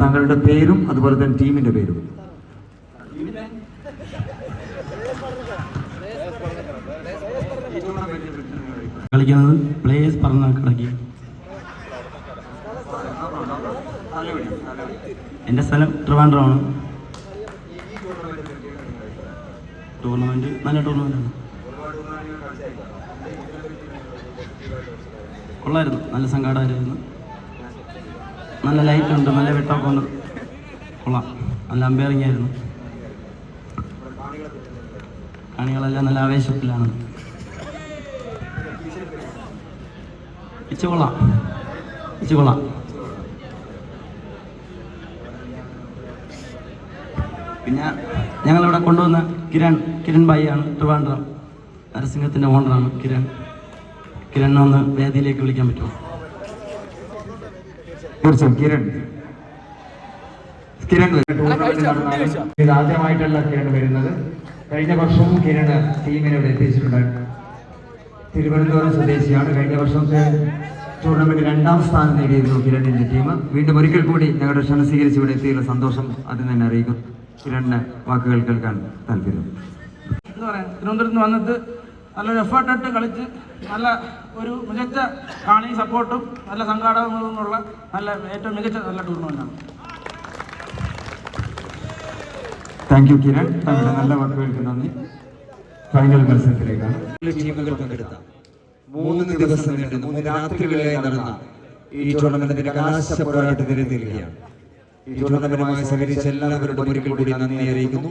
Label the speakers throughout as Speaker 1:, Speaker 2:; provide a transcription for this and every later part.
Speaker 1: താങ്കളുടെ പേരും അതുപോലെ തന്നെ ടീമിന്റെ പേരും.
Speaker 2: കളിക്കുന്നത് പ്ലേയേഴ്സ് പറഞ്ഞ കിടക്കി എന്റെ സ്ഥലം ട്രിവാൻഡ്രമാണ്. ടൂർണമെന്റ് നല്ല ടൂർണമെന്റാണ് കൊള്ളായിരുന്നു. നല്ല സംഘാടകരായിരുന്നു. നല്ല ലൈറ്റ് ഉണ്ട് നല്ല വെട്ടമൊക്കെ ഉണ്ട്. കൊള്ളാം. നല്ല അമ്പയറിംഗ് ആയിരുന്നു. കാണികളെല്ലാം നല്ല ആവേശത്തിലാണ്. പിച്ച് കൊള്ളാം. പിച്ച് കൊള്ളാം. പിന്നെ ഞങ്ങളിവിടെ കൊണ്ടുവന്ന കിരൺ കിരൺ ബായിയാണ് ട്രിവാൻഡ്രം. നരസിംഹത്തിന്റെ ഓണറാണ് കിരൺ. കിരണിനെ ഒന്ന് വേദിയിലേക്ക് വിളിക്കാൻ പറ്റുമോ?
Speaker 1: തീർച്ചയായും. കിരൺ. കിരൺ ഇത് ആദ്യമായിട്ടുള്ള കിരൺ വരുന്നത്. കഴിഞ്ഞ വർഷവും കിരൺ ടീമിനെ ഇവിടെ എത്തിച്ചിട്ടുണ്ട് തിരുവനന്തപുരം സ്വദേശിയാണ്. കഴിഞ്ഞ വർഷത്തെ ടൂർണമെന്റ് രണ്ടാം സ്ഥാനം നേടിയിരുന്നു കിരണിന്റെ ടീം വീണ്ടും ഒരിക്കൽ കൂടി ഞങ്ങളുടെ ക്ഷണം സ്വീകരിച്ച് ഇവിടെ എത്തിയുള്ള സന്തോഷം അതിന് തന്നെ അറിയിക്കും. കിരണിന് വാക്കുകൾ കേൾക്കാൻ താല്പര്യം.
Speaker 3: എന്താ തിരുവനന്തപുരത്ത് നിന്ന് വന്നിട്ട് നല്ലൊരു എഫേർട്ടിട്ട് കളിച്ച് നല്ല ഒരു മികച്ച കാണി സപ്പോർട്ടും നല്ല സംഘാടകങ്ങളുമുള്ള നല്ല ഏറ്റവും മികച്ച നല്ല ടൂർണമെന്റാണ്
Speaker 1: താങ്ക് യു കിരൺ. താങ്കളുടെ നല്ല വാക്കുകൾക്ക് നന്ദി. ഫൈനൽ മത്സരത്തിലേക്കാണ്
Speaker 4: ടീമുകൾ പങ്കെടുത്ത മൂന്ന് ദിവസം നീണ്ട മൂന്ന് രാത്രികളിലായി നടന്ന ഈ ടൂർണമെന്റിന്റെ കലാശ പോരാട്ടത്തിന് തീരുകയാണ് ഈ ടൂർണമെന്റുമായി സഹകരിച്ച എല്ലാവരോടും ഒരിക്കൽ കൂടി നന്ദി അറിയിക്കുന്നു.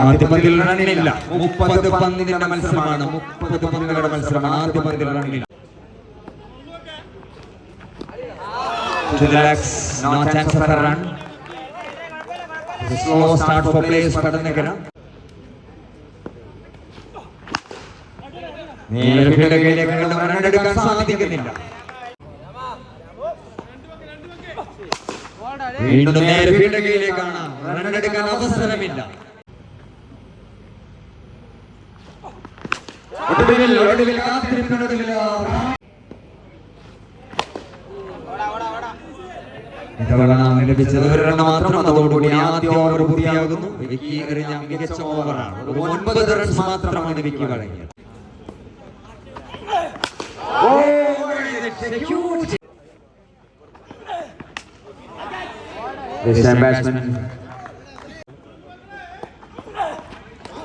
Speaker 4: ആദ്യ പന്തിൽ റണ്ണില്ല മുപ്പത് പന്തിന്റെ മത്സരമാണ്. മുപ്പത് പന്തുകളുടെ മത്സരമാണ്. ആദ്യ പന്തിൽ റണ്ണില്ല legs, no chance of a run. The slow start for players പടന്നകര നേരെ പിടകയിലേക്ക് റണ്ണെടുക്കാൻ സാധിക്കുന്നില്ല. വീണ്ടും നേരെ പിടകയിലേക്കാണ് റണ്ണെടുക്കാൻ അവസരമില്ല. ഒടുവിൽ ഒടുവിൽ കാത്തിരിപ്പിനൊടുവിൽ ഇത്തവണ ലഭിച്ചത് ഒരു റൺ മാത്രം. അതോടുകൂടി ആദ്യ ഓവർ പൂർത്തിയാകുന്നു. വിക്കി എറിഞ്ഞ മികച്ച ഓവറാണ്. ഒൻപത് റൺസ് മാത്രമാണ് വിക്കി വഴങ്ങിയത്.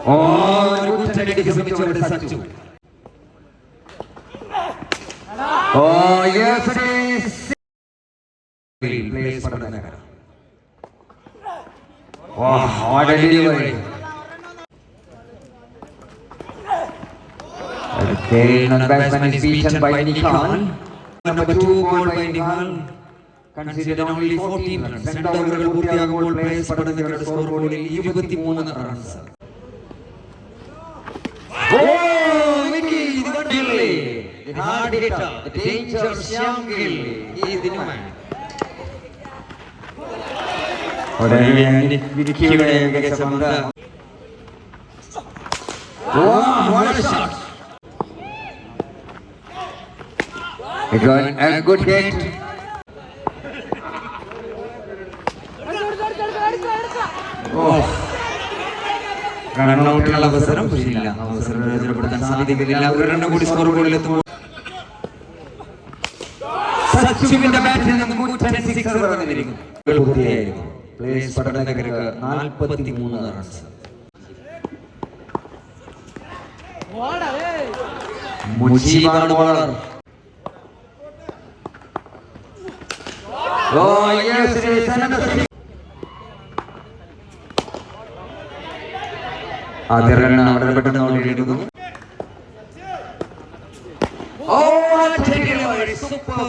Speaker 4: ഓ ഒരു കുറ്റടിക്ക് ശ്രമിച്ചു സച്ചു. ഓ yes players Padannakara Wow, what a delivery. Again, the batsman is beaten by Nikhan. Number two goal by Nikhan. Considered only 14 runs. രണ്ട് ഓവറുകൾ പൂർത്തിയാകുമ്പോൾ പ്ലേയേഴ്സ് പടന്നകരുടെ സ്കോർ ബോർഡിൽ ഇരുപത്തിമൂന്ന് runs Hard hitter, the danger Shyam Gill is the new man. വിക്കിയുടെ was A good hit. റണ്ണൌട്ടിനുള്ള അവസരം പക്ഷേ ഇല്ല. അവസരം പ്രയോജനപ്പെടുത്താൻ സാധിക്കുന്നില്ല. ഒരു റണ്ണ് കൂടി സ്കോർ ബോർഡിൽ എത്തുമ്പോൾ. സച്ചുവിന്റെ ബാറ്റിൽ നിന്ന് കൂറ്റൻ സിക്സർ വന്നിരിക്കുന്നു. പൂർത്തിയായിരുന്നു പ്ലേയേഴ്സ് പഠനകരക്ക് നാൽപ്പത്തി മൂന്ന് റൺസ്. മുജീബാണ് ബോളർ ഓ യെസ് ആദ്യ റൺ വളരെ പെട്ടെന്ന് ഓടിയെടുക്കുന്നു ഓ സൂപ്പർ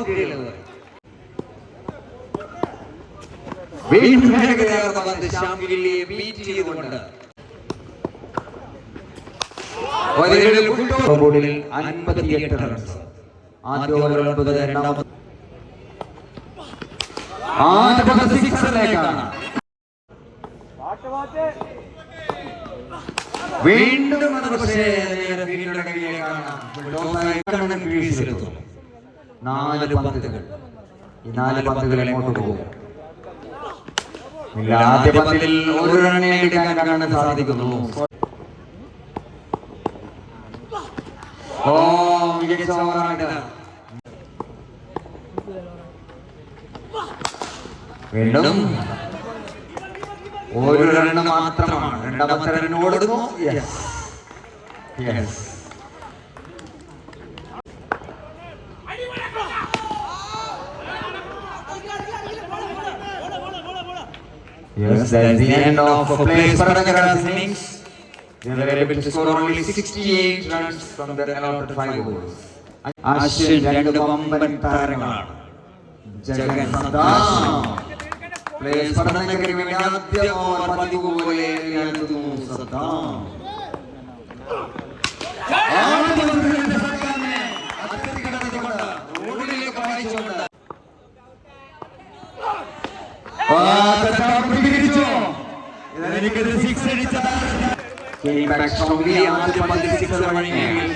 Speaker 4: ബോർഡിൽ അൻപത്തിയെട്ട് റൺസ് വീണ്ടും നാല് പന്തുകൾ. ഈ നാല് പന്തുകൾ എങ്ങോട്ട് പോകും? ആദ്യ പന്തിൽ ഒരു റണ്ണേ എടുക്കാൻ കാണാൻ സാധിക്കുന്നു. ഓ മികച്ച ഓവറാണ് വീണ്ടും ഒരു റണ്ണ് മാത്രമാണ്. രണ്ടാമത്തെ റണ്ണ് ഓടുന്നു yes Yes, that's the end of plays Paranagara's innings. They were able to score only 68 runs from their allotted five overs. Ashwin രണ്ട് വമ്പൻ താരങ്ങളാണ്. ജഗൻ പ്ലേസ് പഠനനഗരി വേണ്ടി ആദ്യ ഓവർ പതിവ് പോലെ എറിയാനെത്തുന്നു സദ്ദാം റോഡിലേക്ക് വായിച്ചുകൊണ്ട് ആ, സിക്സ് strongly. ആദ്യ പന്തിൽ six വഴങ്ങിയെങ്കിൽ.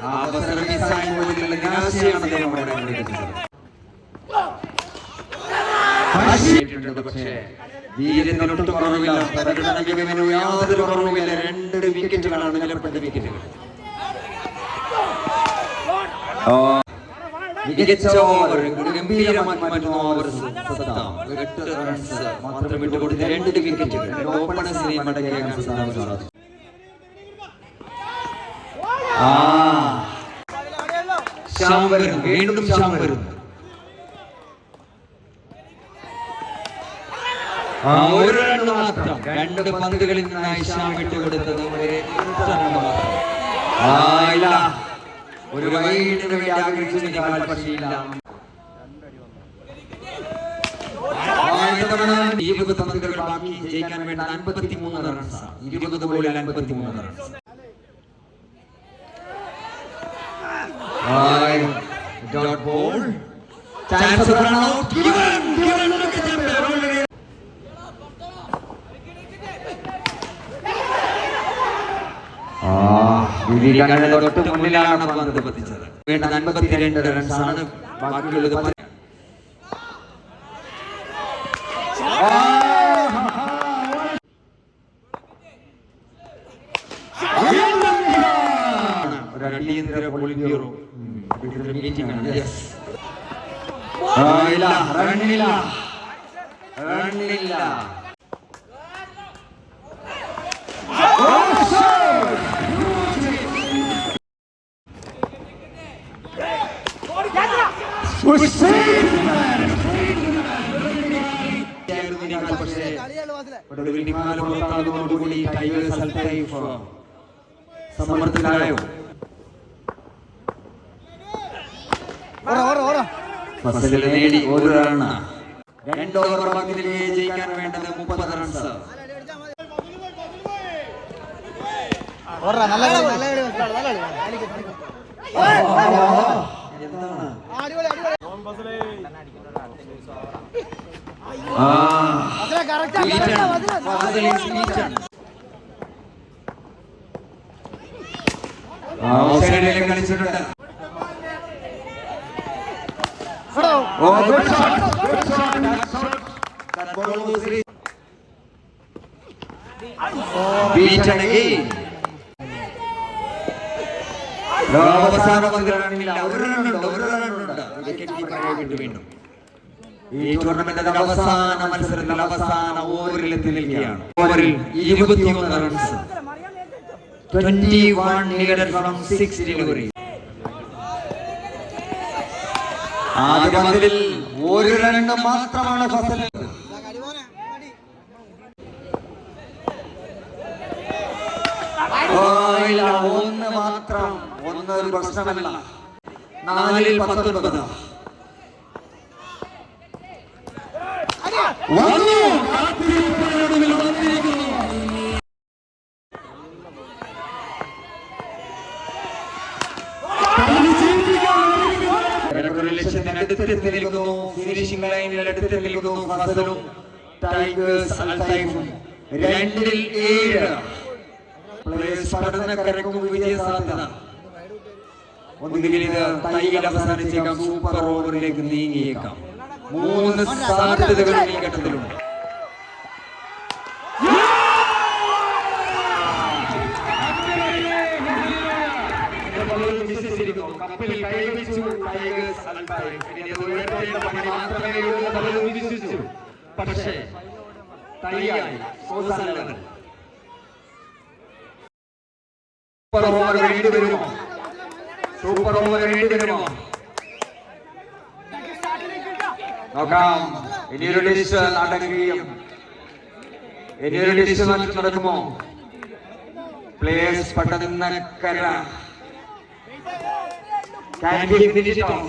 Speaker 4: ആ അവസരം മിസ്സായി പോയതിലുള്ള നിരാശയാണ് അദ്ദേഹം അവിടെ. ആശയിച്ചിട്ടുണ്ട് പക്ഷേ വീരത്തിനൊട്ടും കുറവില്ല. പ്രകടന മികവിന് യാതൊരു കുറവുമില്ല. രണ്ട് വിക്കറ്റുകളാണ് നിലപ്പെട്ട വിക്കറ്റുകൾ മികച്ച ഓവർ ഗംഭീരമായി മാറ്റുന്ന ഓവർ സദ്ദാം എട്ട് റൺസ് മാത്രം വിട്ടുകൊടുത്ത രണ്ട് വിക്കറ്റുകൾ രണ്ട് ഓപ്പണേഴ്സിനെയും മടക്കിയാക്കാൻ സദ്ദാം സാധിച്ചു ശ്യാം വരുന്നു വീണ്ടും ശ്യാം വരുന്നു ഒരു റണ്ണ് മാത്രം. രണ്ട് പന്തുകളിൽ നിന്നായി ശ്യാം വിട്ടുകൊടുത്തത് ഒറ്റ ആ ഇല്ല. ഒരു വൈകിട്ടിന് വേണ്ടി ആഗ്രഹിച്ചു നിൽക്കാൻ പക്ഷേയില്ല ഇരുപത് പന്തുകൾ ബാക്കി ജയിക്കാൻ വേണ്ട അൻപത്തി മൂന്ന് റൺസ് ഇരുപത് ബോളിൽ അൻപത്തി മൂന്ന് runs dot ball chance run out വിരികണ്ണിന് തൊട്ട് മുന്നിലാണ് പന്ത് പതിച്ചത് വേണ്ട അൻപത്തിരണ്ട് റൺസാണ് ബാക്കിയുള്ളത് അടിയന്തര. ഉം, അടിയന്തര meeting ആണ്. ആ, ഇല്ല, റണ്ണില്ല. റണ്ണില്ല. പക്ഷേ ഒടുവിൽ നിമാല പുറത്താകുന്നതോടുകൂടി ടൈഗേഴ്സ് അൽത്തൈഫ് സമ്മർദ്ദത്തിലായോ ഫസലിൽ നേടി ഒരു We're രണ്ട് ഓവർ നിൽക്കെ ജയിക്കാൻ വേണ്ടത് മുപ്പത് റൺസ്
Speaker 5: ഓടാ നല്ല കളി നല്ല കളി വെക്കാം, നല്ല കളി.
Speaker 4: എന്താണ് കളിച്ചിട്ടുണ്ട് shot. That shot. That ball was reached. Beaten again. ലോ, അവസാന പന്തിൽ റണ്ണില്ല. ഒരു റണ്ണുണ്ട് ഒരു റണ്ണുണ്ട് വിക്കറ്റ് കീപ്പറെ വിട്ടു വീണ്ടും ഈ ടൂർണമെന്റിന്റെ അവസാന മത്സരത്തിൽ അവസാന ഓവറിൽ എത്തി നിൽക്കുകയാണ്. ഓവറിൽ ഇരുപത്തിയൊന്ന് runs twenty one needed from six delivery ആദ്യ പന്തിൽ മാത്രമാണ് ഫസൽ. ഒന്ന് മാത്രം. ഒന്നൊരു പ്രശ്നമല്ല. നാലിൽ പത്തൊൻപത്. വന്നു! അടുത്തെത്തി നിൽക്കുന്നു ഫിനിഷിംഗ് ലൈനിൽ അടുത്ത് നിൽക്കുന്നു ഫസലും ടൈഗേഴ്സ് അൽത്തൈഫും രണ്ടിൽ ഏഴ്. പ്ലേയേഴ്സ് പഠനക്കരക്കും വിജയ സാധ്യത ഒന്നുകിൽ ഇത് തൈയിൽ അവസാനിച്ചേക്കാം സൂപ്പർ ഓവറിലേക്ക് നീങ്ങിയേക്കാം. മൂന്ന് സാധ്യതകൾ ഈ ഘട്ടത്തിലുണ്ട്. കപ്പിൽ കൈവച്ചു ടൈഗേഴ്സ് പണി മാത്രമേ ഉള്ളൂ പലരും വിശ്വസിച്ചു പക്ഷേ തൈയായി സോസൻ സൂപ്പർ ഓവർ വേണ്ടി വരുമോ സൂപ്പർ ഓവർ വരുമോ നോക്കാം. ഇനിയൊരു ഡിഷ് നാടകീയം ഇനിയൊരു ഡിഷ് നടക്കുമോ players Padannakara Can he finish it off?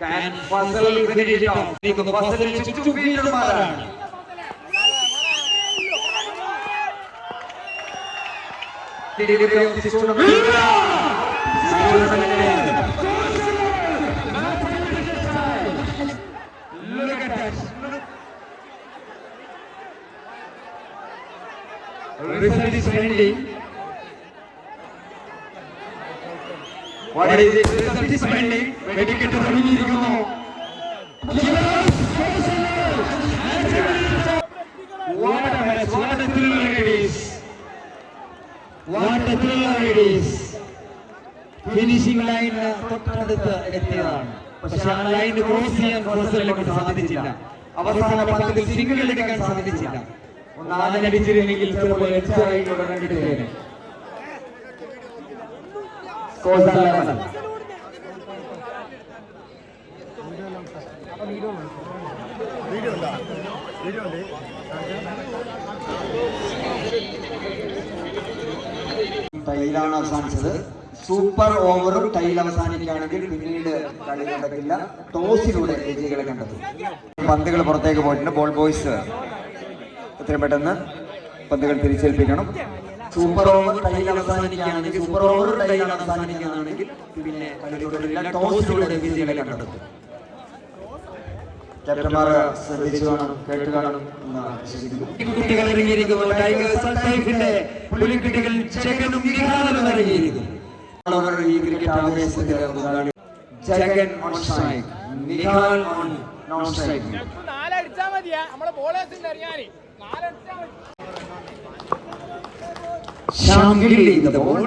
Speaker 4: Can Fazal finish it off? നീക്കുന്നു ഫസലിന് ചുറ്റും Result is pending. What is it? Result is pending. Medicator Rini Rikumo. What a match. What a thriller it is. What a thriller it is. Finishing line തൊട്ടടുത്ത് എത്തിയതാണ്. പക്ഷെ ആ line cross ചെയ്യാൻ കൊണ്ട് സാധിച്ചില്ല. അവസാന പന്തിൽ സിംഗിൾ എടുക്കാൻ സാധിച്ചില്ല. ഒന്ന് ആഞ്ഞടിച്ചിരുന്നെങ്കിൽ ചിലപ്പോൾ are level.
Speaker 6: ടൈലാണ് അവസാനിച്ചത്. സൂപ്പർ ഓവറും ടൈൽ അവസാനിക്കുകയാണെങ്കിൽ പിന്നീട് കളി നടക്കില്ല. ടോസിലൂടെ വിജയികളെ കണ്ടെത്തും. പന്തുകൾ പുറത്തേക്ക് പോയിട്ടുണ്ട്. ബോൾ ബോയ്സ് എത്രയും പെട്ടെന്ന് പന്തുകൾ തിരിച്ചേൽപ്പിക്കണം. സൂപ്പർ ഓവർ ടൈൽ അവസാനിക്കുകയാണെങ്കിൽ സൂപ്പർ ഓവർ ടൈൽ അവസാനിക്കുകയാണെങ്കിൽ പിന്നെ കളി തുടരില്ല ടോസിലൂടെ വിജയികളെ കണ്ടെത്തും. ക്യാപ്റ്റന്മാർ ശ്രദ്ധിച്ചു കാണും കേട്ട് കാണും
Speaker 4: കുട്ടികൾ ഇറങ്ങിയിരിക്കുന്നു. ടൈഗേഴ്സ് പുലിക്കുട്ടികൾ ചെകനും ഇറങ്ങിയിരിക്കുന്നു
Speaker 6: അവർ ഈ ക്രിക്കറ്റ് ആവേശത്തിൽ
Speaker 4: Jagan on strike Nihal on
Speaker 6: non strike
Speaker 5: നാലടിച്ചാ മതിയാ നമ്മളെ ബോളേഴ്സിന്റെ അറിയാനേ നാലടിച്ചാ മതി
Speaker 4: ഷാംഗിൽ in the ball.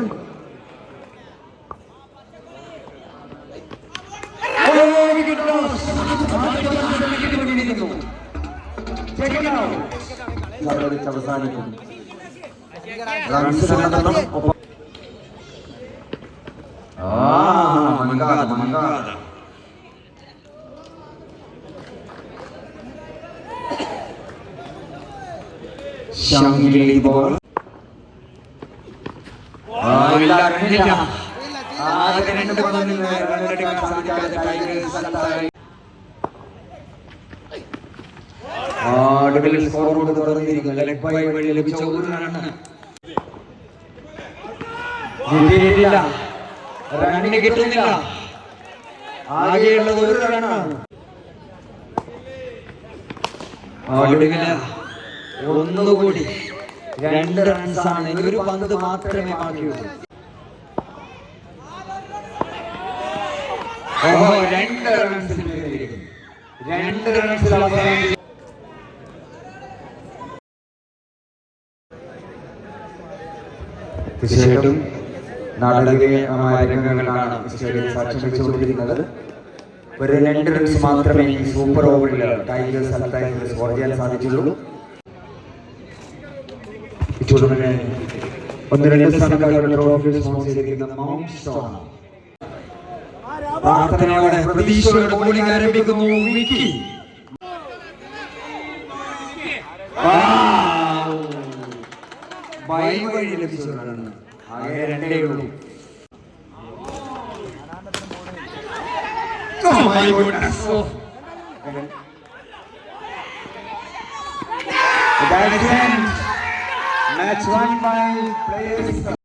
Speaker 4: Oh, wicket loss. Check it out.
Speaker 6: അവസാനിക്കും റൺസ് എണ്ണം ഒപ്പം ആ മങ്കാദ മങ്കാദ
Speaker 4: ഷാംഗിൽ ഈ ball. ആ, ഇല്ല, റണ്ണില്ല. ആദ്യ രണ്ട് പന്തിൽ റണ്ണെടുക്കാൻ സാധിക്കാതെ ടൈഗേഴ്സ് അൽത്തൈഫ്. ആ, ഒടുവിൽ സ്കോർ ബോർഡ് തുറന്നിരിക്കുന്നു ലെഗ് ബൈ വഴി ലഭിച്ച ഒരു റണ്ണ് റണ്ണിന് കിട്ടുന്നില്ല. ആകെയുള്ളത് ഒരു റണ്ണാണ്. ഒടുവിൽ ഒന്നുകൂടി രണ്ട് റൺസ് ആണ് ഒരു പന്ത് മാത്രമേ ബാക്കിയുള്ളൂ. ഓഹോ രണ്ട് റൺസിന്. രണ്ട് റൺസിൽ അവസാനിച്ചു.
Speaker 6: തീർച്ചയായിട്ടും നാടകീയമായ രംഗങ്ങളാണ് സ്റ്റേഡിയം സാക്ഷ്യം വെച്ചുകൊണ്ടിരിക്കുന്നത് ഒരു രണ്ട് റൺസ് മാത്രമേ സൂപ്പർ ഓവറിൽ ടൈഗേഴ്സ് അൽത്തായിന് സ്കോർ ചെയ്യാൻ സാധിച്ചുള്ളൂ. ഒന്ന് രണ്ട് സ്ഥാനക്കാരുടെ ട്രോഫി സ്പോൺസർ ചെയ്തിരിക്കുന്ന മൗണ്ട് സ്റ്റോൺ
Speaker 4: പ്രാർത്ഥനയോടെ പ്രതീക്ഷയോടെ ബോളിംഗ് ആരംഭിക്കുന്നു. വിക്കി വഴി ലഭിച്ചു റണ്ണ് ആകെ രണ്ടേ ഉള്ളൂ
Speaker 5: my goodness. Oh.
Speaker 4: That's it. Match won by players.